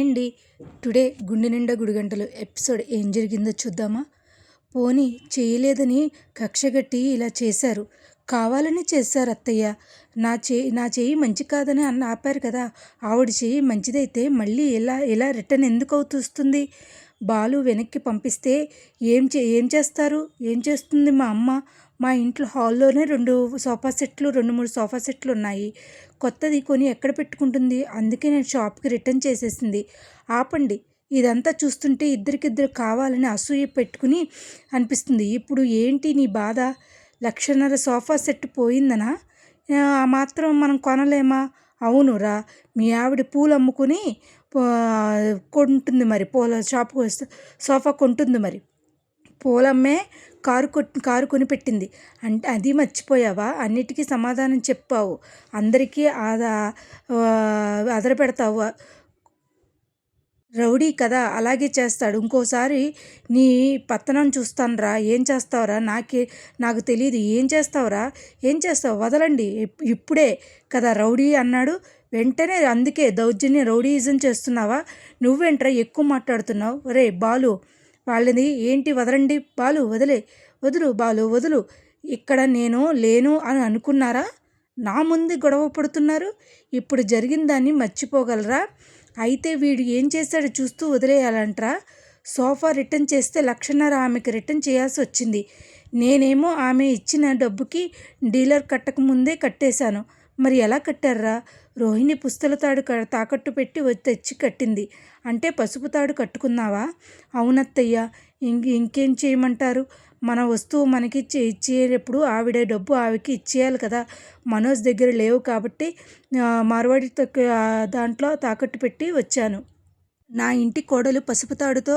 అండి టుడే గుండె నిండా గుడిగంటలు ఎపిసోడ్ ఏం జరిగిందో చూద్దామా? పోనీ చేయలేదని కక్షగట్టి ఇలా చేశారు. కావాలని చేశారు అత్తయ్య. నా చేయి నా చేయి మంచి కాదని అన్న ఆపారు కదా. ఆవిడ చేయి మంచిదైతే మళ్ళీ ఇలా ఇలా రిటర్న్ ఎందుకు అవుతుంది బాలు వెనక్కి పంపిస్తే ఏం చే ఏం చేస్తారు? ఏం చేస్తుంది మా అమ్మ? మా ఇంట్లో హాల్లోనే రెండు సోఫా సెట్లు రెండు మూడు సోఫా సెట్లు ఉన్నాయి. కొత్తది కొని ఎక్కడ పెట్టుకుంటుంది? అందుకే నేను షాప్కి రిటర్న్ చేసేసింది. ఆపండి. ఇదంతా చూస్తుంటే ఇద్దరికిద్దరు కావాలని అసూయ పెట్టుకుని అనిపిస్తుంది. ఇప్పుడు ఏంటి నీ బాధ? లక్షన్నర సోఫా సెట్ పోయిందనా? ఆ మాత్రం మనం కొనలేమా? అవునురా మీ ఆవిడ పూలు అమ్ముకుని కొంటుంది మరి. పూల షాప్కి సోఫా కొంటుంది మరి. పూలమ్మే కారు కొట్టి కారు కొనిపెట్టింది. అంటే అది మర్చిపోయావా? అన్నిటికీ సమాధానం చెప్పావు. అందరికీ ఆదా అదర పెడతావు రౌడీ కదా అలాగే చేస్తాడు. ఇంకోసారి నీ పత్తనం చూస్తానురా ఏం చేస్తావురా? నాకే నాకు తెలియదు ఏం చేస్తావురా? ఏం చేస్తావు? వదలండి. ఇప్పుడే కదా రౌడీ అన్నాడు. వెంటనే అందుకే దౌర్జన్యం రౌడీయిజం చేస్తున్నావా? నువ్వేంట్రా ఎక్కువ మాట్లాడుతున్నావు? రే బాలు వాళ్ళది ఏంటి వదలండి? బాలు వదిలే వదులు బాలు వదులు. ఇక్కడ నేను లేను అని అనుకున్నారా? నా ముందు గొడవ పడుతున్నారు? ఇప్పుడు జరిగిన దాన్ని మర్చిపోగలరా? అయితే వీడు ఏం చేస్తాడు చూస్తూ వదిలేయాలంట్రా. సోఫా రిటర్న్ చేస్తే లక్షన్నర ఆమెకి రిటర్న్ చేయాల్సి వచ్చింది. నేనేమో ఆమె ఇచ్చిన డబ్బుకి డీలర్ కట్టకముందే కట్టేశాను. మరి ఎలా కట్టారా రోహిణి పుస్తల తాడు తాకట్టు పెట్టి తెచ్చి కట్టింది. అంటే పసుపు తాడు కట్టుకున్నావా? అవునత్తయ్య ఇంక ఇంకేం చేయమంటారు? మన వస్తువు మనకి ఇచ్చేటప్పుడు ఆవిడ డబ్బు ఆవిడకి ఇచ్చేయాలి కదా. మనోజ్ దగ్గర లేవు కాబట్టి మార్వాడి దాంట్లో తాకట్టు పెట్టి వచ్చాను. నా ఇంటి కోడలు పసుపు తాడుతో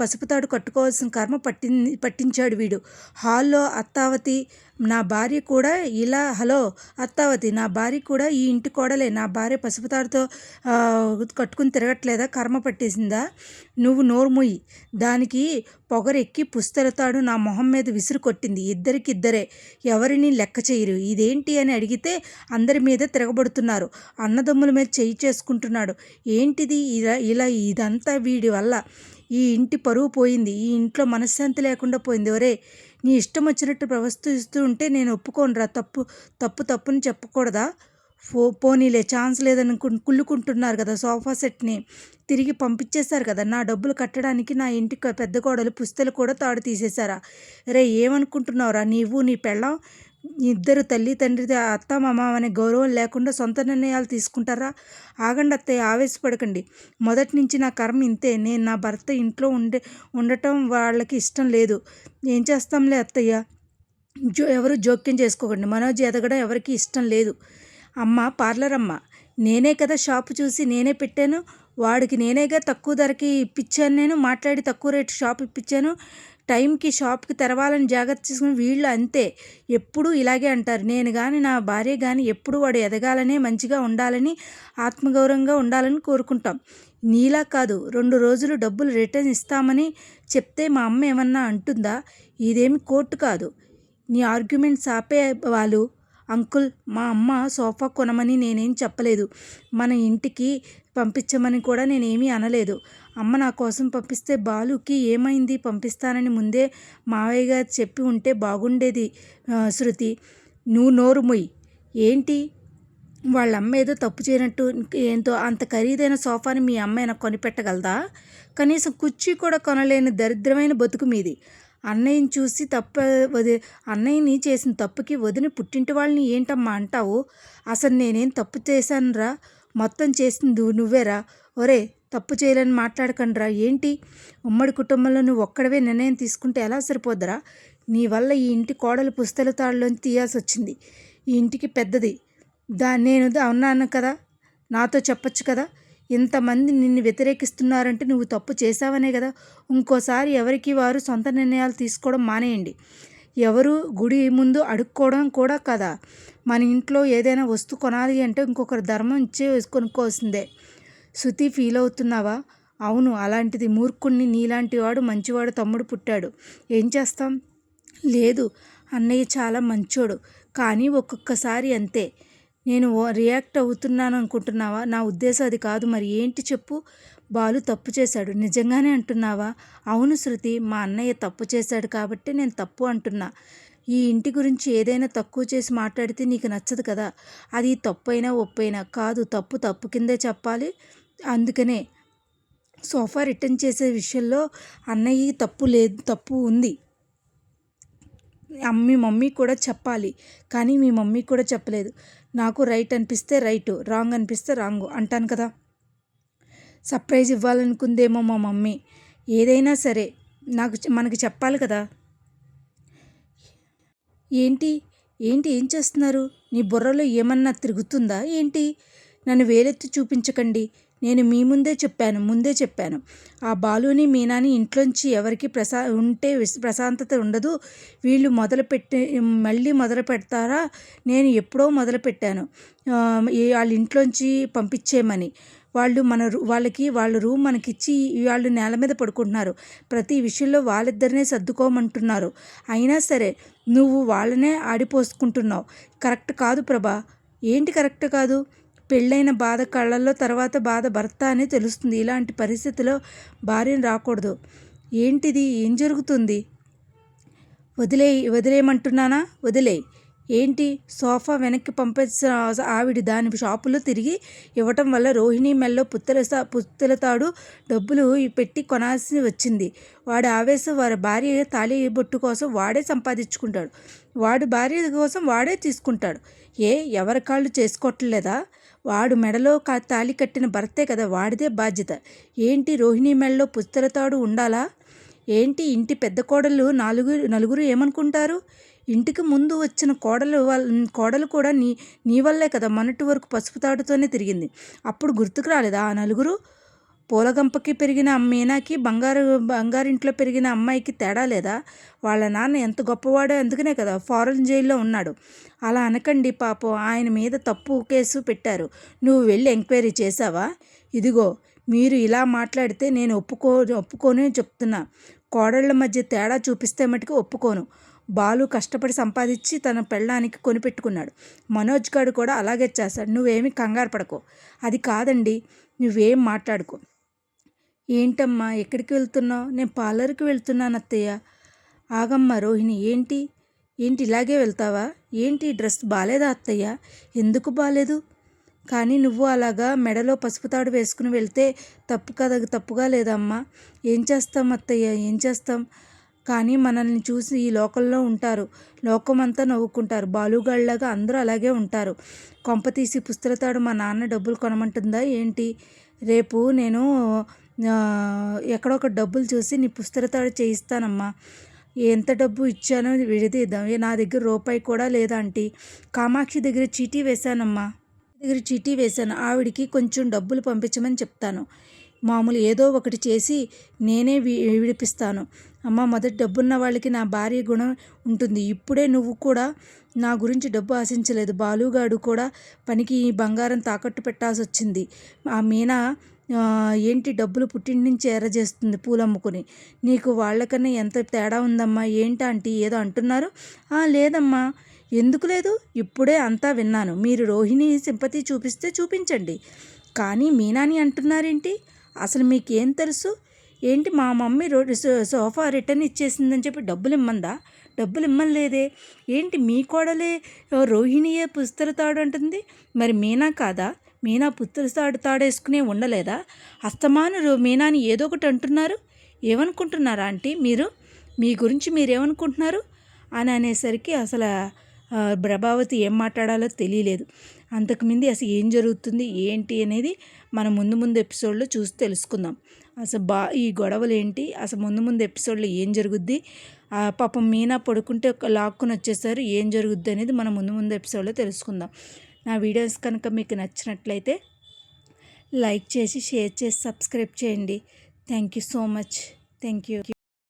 పసుపు తాడు కట్టుకోవాల్సిన కర్మ పట్టి పట్టించాడు వీడు. హాల్లో అత్తావతి నా భార్య కూడా ఇలా హలో అత్తావతి నా భార్య కూడా ఈ ఇంటి కోడలే. నా భార్య పసుపుతాడుతో కట్టుకుని తిరగట్లేదా? కర్మ పట్టేసిందా? నువ్వు నోరు దానికి పొగరెక్కి పుస్తలతాడు నా మొహం మీద విసురు కొట్టింది ఇద్దరికిద్దరే. ఎవరిని లెక్క చేయరు. ఇదేంటి అని అడిగితే అందరి మీద తిరగబడుతున్నారు. అన్నదమ్ముల మీద చేయి చేసుకుంటున్నాడు. ఏంటిది ఇలా ఇలా ఇదంతా వీడి వల్ల? ఈ ఇంటి పరువు పోయింది. ఈ ఇంట్లో మనశ్శాంతి లేకుండా పోయింది. ఒరే నీ ఇష్టం వచ్చినట్టు ప్రవర్తిస్తూ ఉంటే నేను ఒప్పుకోనురా. తప్పు తప్పు తప్పుని చెప్పకూడదా? ఫో పోనీలే ఛాన్స్ లేదని కుళ్ళుకుంటున్నారు కదా సోఫా సెట్ని. తిరిగి పంపించేశారు కదా నా డబ్బులు కట్టడానికి నా ఇంటి పెద్ద గోడలు పుస్తలు కూడా తాడు తీసేశారా? రే ఏమనుకుంటున్నావురా? నీవు నీ పెళ్ళం ఇద్దరు తల్లి తండ్రి అత్త మామ అనే గౌరవం లేకుండా సొంత నిర్ణయాలు తీసుకుంటారా? ఆగండి అత్తయ్య ఆవేశపడకండి. మొదటి నుంచి నా కర్మ ఇంతే. నేను నా భర్త ఇంట్లో ఉండే ఉండటం వాళ్ళకి ఇష్టం లేదు. ఏం చేస్తాంలే అత్తయ్య? జో ఎవరు జోక్యం చేసుకోకండి. మనోజ్ ఎదగడం ఎవరికి ఇష్టం లేదు. అమ్మ పార్లర్ అమ్మ నేనే కదా షాపు చూసి నేనే పెట్టాను? వాడికి నేనేగా తక్కువ ధరకి ఇప్పించాను నేను? మాట్లాడి తక్కువ రేటు షాప్ ఇప్పించాను టైంకి షాప్కి తెరవాలని జాగ్రత్త తీసుకుని వీళ్ళు అంతే. ఎప్పుడూ ఇలాగే అంటారు. నేను కానీ నా భార్య కానీ ఎప్పుడు వాడు ఎదగాలనే మంచిగా ఉండాలని ఆత్మగౌరవంగా ఉండాలని కోరుకుంటాం. నీలా కాదు రెండు రోజులు డబ్బులు రిటర్న్ ఇస్తామని చెప్తే మా అమ్మ ఏమన్నా అంటుందా? ఇదేమి కోర్టు కాదు. నీ ఆర్గ్యుమెంట్స్ ఆపే వాళ్ళు. అంకుల్ మా అమ్మ సోఫా కొనమని నేనేం చెప్పలేదు. మన ఇంటికి పంపించమని కూడా నేనేమీ అనలేదు. అమ్మ నా కోసం పంపిస్తే బాలుకి ఏమైంది? పంపిస్తానని ముందే మావయ్య గారు చెప్పి ఉంటే బాగుండేది శృతి. నువ్వు నోరు మొయ్. ఏంటి? వాళ్ళ అమ్మ ఏదో తప్పు చేయనట్టు ఏంతో అంత ఖరీదైన సోఫాని మీ అమ్మాయినా కొనిపెట్టగలదా? కనీసం కుర్చీ కూడా కొనలేని దరిద్రమైన బతుకు మీది. అన్నయ్యని చూసి తప్ప వది అన్నయ్యని చేసిన తప్పుకి వదిన పుట్టింటి వాళ్ళని ఏంటమ్మా అంటావు? అసలు నేనేం తప్పు చేశానురా? మొత్తం చేసింది నువ్వేరా? ఒరే తప్పు చేయాలని మాట్లాడకండిరా. ఏంటి? ఉమ్మడి కుటుంబంలో నువ్వు ఒక్కడవే నిర్ణయం తీసుకుంటే ఎలా సరిపోద్దరా? నీ వల్ల ఈ ఇంటి కోడలు పుస్తల తాడులోంచి తీయాల్సి వచ్చింది ఈ ఇంటికి పెద్దది. దా నేను ఉన్నాను కదా? నాతో చెప్పొచ్చు కదా? ఇంతమంది నిన్ను వ్యతిరేకిస్తున్నారంటే నువ్వు తప్పు చేశావనే కదా? ఇంకోసారి ఎవరికి వారు సొంత నిర్ణయాలు తీసుకోవడం మానేయండి. ఎవరు గుడి ముందు అడుక్కోవడం కూడా కదా? మన ఇంట్లో ఏదైనా వస్తువు కొనాలి అంటే ఇంకొకరు ధర్మం ఇచ్చే కొనుక్కోవాల్సిందే. శృతి ఫీల్ అవుతున్నావా? అవును అలాంటిది మూర్ఖుణ్ణి నీలాంటి వాడు మంచివాడు తమ్ముడు పుట్టాడు. ఏం చేస్తాం? లేదు అన్నయ్య చాలా మంచోడు కానీ ఒక్కొక్కసారి అంతే. నేను రియాక్ట్ అవుతున్నాను అనుకుంటున్నావా? నా ఉద్దేశం అది కాదు మరి ఏంటి చెప్పు? బాలు తప్పు చేశాడు. నిజంగానే అంటున్నావా? అవును శృతి మా అన్నయ్య తప్పు చేశాడు కాబట్టి నేను తప్పు అంటున్నా. ఈ ఇంటి గురించి ఏదైనా తక్కువ చేసి మాట్లాడితే నీకు నచ్చదు కదా? అది తప్పైనా ఒప్పైనా కాదు తప్పు తప్పు కిందే చెప్పాలి. అందుకనే సోఫా రిటర్న్ చేసే విషయంలో అన్నయ్య తప్పు లేదు తప్పు ఉంది. మీ మమ్మీ కూడా చెప్పాలి కానీ మీ మమ్మీ కూడా చెప్పలేదు. నాకు రైట్ అనిపిస్తే రైట్ రాంగ్ అనిపిస్తే రాంగ్ అంటాను కదా. సర్ప్రైజ్ ఇవ్వాలనుకుందేమో మా మమ్మీ. ఏదైనా సరే నాకు మనకి చెప్పాలి కదా. ఏంటి ఏంటి ఏం చేస్తున్నారు? నీ బుర్రలో ఏమన్నా తిరుగుతుందా? ఏంటి? నన్ను వేలెత్తి చూపించకండి. నేను మీ ముందే చెప్పాను ముందే చెప్పాను. ఆ బాలుని మీనాని ఇంట్లోంచి ఎవరికి ప్రసా ఉంటే ప్రశాంతత ఉండదు. వీళ్ళు మొదలు పెట్టి మళ్ళీ మొదలు పెడతారా? నేను ఎప్పుడో మొదలు పెట్టాను. వాళ్ళ ఇంట్లోంచి పంపించేయమని. వాళ్ళు మన వాళ్ళకి వాళ్ళ రూమ్ మనకిచ్చి వాళ్ళు నేల మీద పడుకుంటున్నారు. ప్రతి విషయంలో వాళ్ళిద్దరినే సర్దుకోమంటున్నారు. అయినా సరే నువ్వు వాళ్ళనే ఆడిపోసుకుంటున్నావు. కరెక్ట్ కాదు ప్రభా. ఏంటి కరెక్ట్ కాదు? పెళ్ళైన బాధ కళ్ళల్లో తర్వాత బాధ భర్త అని తెలుస్తుంది. ఇలాంటి పరిస్థితిలో భార్యను రాకూడదు. ఏంటిది? ఏం జరుగుతుంది? వదిలే వదిలేయమంటున్నానా? వదిలే ఏంటి? సోఫా వెనక్కి పంపించిన ఆవిడ దాని షాపులో తిరిగి ఇవ్వటం వల్ల రోహిణి మెల్లో పుత్తల పుత్తలతాడు డబ్బులు పెట్టి కొనాల్సి వచ్చింది. వాడి ఆవేశం వారి భార్య తాళి బొట్టు కోసం వాడే సంపాదించుకుంటాడు. వాడు భార్య కోసం వాడే తీసుకుంటాడు. ఏ? ఎవరి కాళ్ళు చేసుకోవట్లేదా? వాడు మెడలో తాళి కట్టిన భర్తే కదా వాడిదే బాధ్యత. ఏంటి రోహిణి మెడలో పుస్తలతాడు ఉండాలా? ఏంటి ఇంటి పెద్ద కోడలు నాలుగు నలుగురు ఏమనుకుంటారు? ఇంటికి ముందు వచ్చిన కోడలు వాళ్ళ కోడలు కూడా నీ నీ వల్లే కదా మొన్నటి వరకు పసుపు తాడుతోనే తిరిగింది. అప్పుడు గుర్తుకు రాలేదా ఆ నలుగురు? పూలగంపకి పెరిగిన మీనాకి బంగారు బంగారింట్లో పెరిగిన అమ్మాయికి తేడా లేదా? వాళ్ళ నాన్న ఎంత గొప్పవాడో అందుకనే కదా ఫారెన్ జైల్లో ఉన్నాడు. అలా అనకండి పాపం ఆయన మీద తప్పు కేసు పెట్టారు. నువ్వు వెళ్ళి ఎంక్వైరీ చేసావా ఇదిగో మీరు ఇలా మాట్లాడితే నేను ఒప్పుకో ఒప్పుకొని చెప్తున్నా. కోడళ్ళ మధ్య తేడా చూపిస్తే మటుకు ఒప్పుకోను. బాలు కష్టపడి సంపాదించి తన పెళ్ళానికి కొనిపెట్టుకున్నాడు. మనోజ్ గారు కూడా అలాగే చేస్తాడు నువ్వేమి కంగారు పడకో. అది కాదండి నువ్వేం మాట్లాడుకో. ఏంటమ్మా ఎక్కడికి వెళ్తున్నావు? నేను పార్లర్కి వెళ్తున్నాను అత్తయ్య ఆగమ్మ రోహిణి ఏంటి? ఏంటి ఇలాగే వెళ్తావా? ఏంటి డ్రెస్ బాగాలేదా అత్తయ్య? ఎందుకు బాగాలేదు కానీ నువ్వు అలాగా మెడలో పసుపు తాడు వేసుకుని వెళ్తే తప్పు కదా తప్పుగా లేదమ్మా. ఏం చేస్తాం అత్తయ్య? ఏం చేస్తాం? కానీ మనల్ని చూసి ఈ లోకంలో ఉంటారు. లోకమంతా నవ్వుకుంటారు. బాలుగాళ్ళగా అందరూ అలాగే ఉంటారు. కొంప తీసి పుస్తలతాడు మా నాన్న డబ్బులు కొనమంటుందా ఏంటి? రేపు నేను ఎక్కడో ఒక డబ్బులు చూసి నీ పుస్తలతాడు చేయిస్తానమ్మా. ఎంత డబ్బు ఇచ్చానో విడదీద్దాం. నా దగ్గర రూపాయి కూడా లేదా ఆంటీ? కామాక్షి దగ్గర చీటీ వేశానమ్మా. దగ్గర చీటీ వేశాను. ఆవిడికి కొంచెం డబ్బులు పంపించమని చెప్తాను. మామూలు ఏదో ఒకటి చేసి నేనే విడిపిస్తాను. అమ్మ మొదటి డబ్బున్న వాళ్ళకి నా భార్య గుణం ఉంటుంది. ఇప్పుడే నువ్వు కూడా నా గురించి డబ్బు ఆశించలేదు. బాలుగాడు కూడా పనికి ఈ బంగారం తాకట్టు పెట్టాల్సి వచ్చింది ఆ మీనా ఏంటి డబ్బులు పుట్టింటి నుంచి ఎర్రజేస్తుంది పూలమ్ముకుని? నీకు వాళ్ళకన్నా ఎంత తేడా ఉందమ్మా? ఏంటి ఆంటీ ఏదో అంటున్నారు? లేదమ్మా. ఎందుకు లేదు? ఇప్పుడే అంతా విన్నాను. మీరు రోహిణి సింపతి చూపిస్తే చూపించండి. కానీ మీనాని అంటున్నారేంటి? అసలు మీకేం తెలుసు? ఏంటి మా మమ్మీ రో సోఫా రిటర్న్ ఇచ్చేసిందని చెప్పి డబ్బులు ఇమ్మందా డబ్బులు ఇమ్మలేదే ఏంటి మీ కోడలే రోహిణియే పుస్తరతాడు అంటుంది? మరి మీనా కాదా? మీనా పుత్తూరు తాడు తాడేసుకునే ఉండలేదా? అస్తమాను మీనాని ఏదో ఒకటి అంటున్నారు. ఏమనుకుంటున్నారా ఆంటీ మీరు? మీ గురించి మీరేమనుకుంటున్నారు? అని అనేసరికి అసలు ప్రభావతి ఏం మాట్లాడాలో తెలియలేదు. అంతకుమింది అసలు ఏం జరుగుతుంది ఏంటి అనేది మనం ముందు ముందు ఎపిసోడ్లో చూసి తెలుసుకుందాం. అసలు బా ఈ గొడవలు ఏంటి అసలు ముందు ముందు ఎపిసోడ్లో ఏం జరుగుద్ది? పాపం మీనా పడుకుంటే లాక్కుని వచ్చేసారు ఏం జరుగుద్ది అనేది మనం ముందు ముందు ఎపిసోడ్లో తెలుసుకుందాం. నా వీడియోస్ కనుక మీకు నచ్చినట్లయితే లైక్ చేసి షేర్ చేసి సబ్స్క్రైబ్ చేయండి. Thank you so much. Thank you.